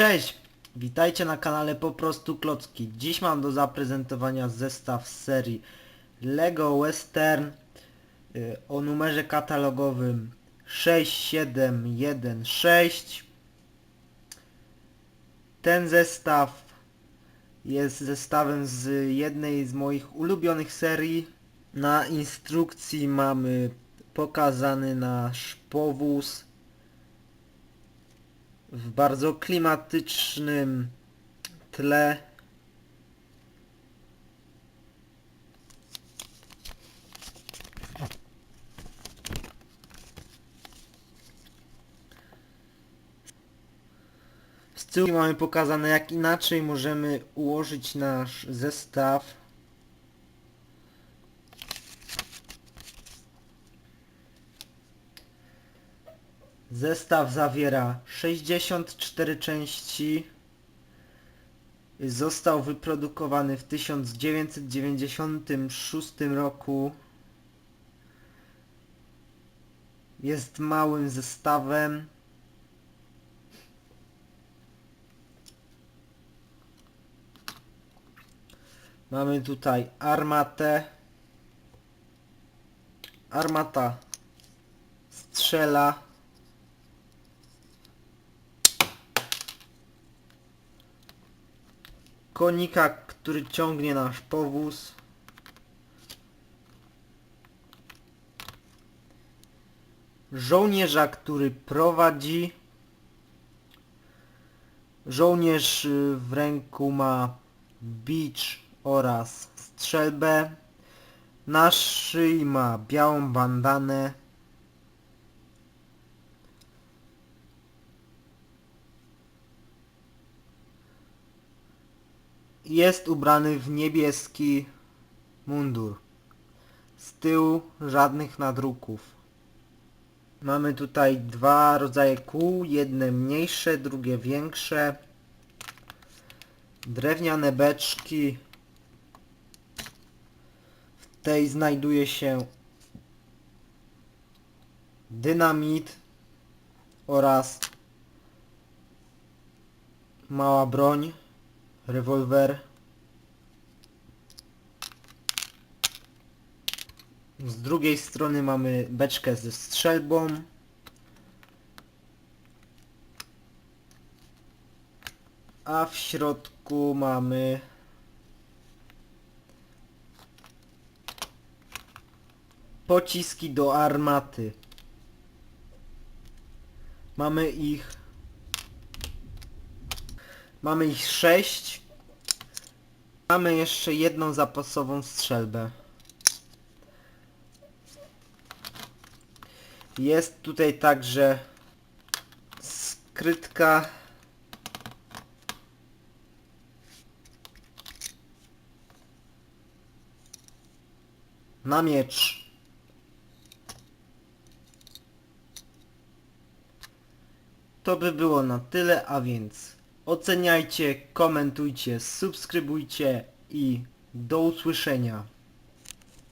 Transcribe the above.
cześć! Witajcie na kanale Po prostu Klocki. Dziś mam do zaprezentowania zestaw z serii LEGO Western y, o numerze katalogowym 6716. Ten zestaw jest zestawem z jednej z moich ulubionych serii. Na instrukcji mamy pokazany nasz powóz w bardzo klimatycznym tle. Z tyłu mamy pokazane jak inaczej możemy ułożyć nasz zestaw. Zestaw zawiera 64 części. Został wyprodukowany w 1996 roku. Jest małym zestawem. Mamy tutaj armatę. Armata strzela. Konika, który ciągnie nasz powóz. Żołnierza, który prowadzi. Żołnierz y, w ręku ma bicz oraz strzelbę. Na szyi ma białą bandanę. Jest ubrany w niebieski mundur. Z tyłu żadnych nadruków. Mamy tutaj dwa rodzaje kół, jedne mniejsze, drugie większe. Drewniane beczki. W tej znajduje się dynamit oraz mała broń rewolwer. Z drugiej strony mamy beczkę ze strzelbą. A w środku mamy pociski do armaty. Mamy ich Mamy ich sześć. Mamy jeszcze jedną zapasową strzelbę. Jest tutaj także skrytka. Na miecz. To by było na tyle, a więc oceniajcie, komentujcie, subskrybujcie i do usłyszenia.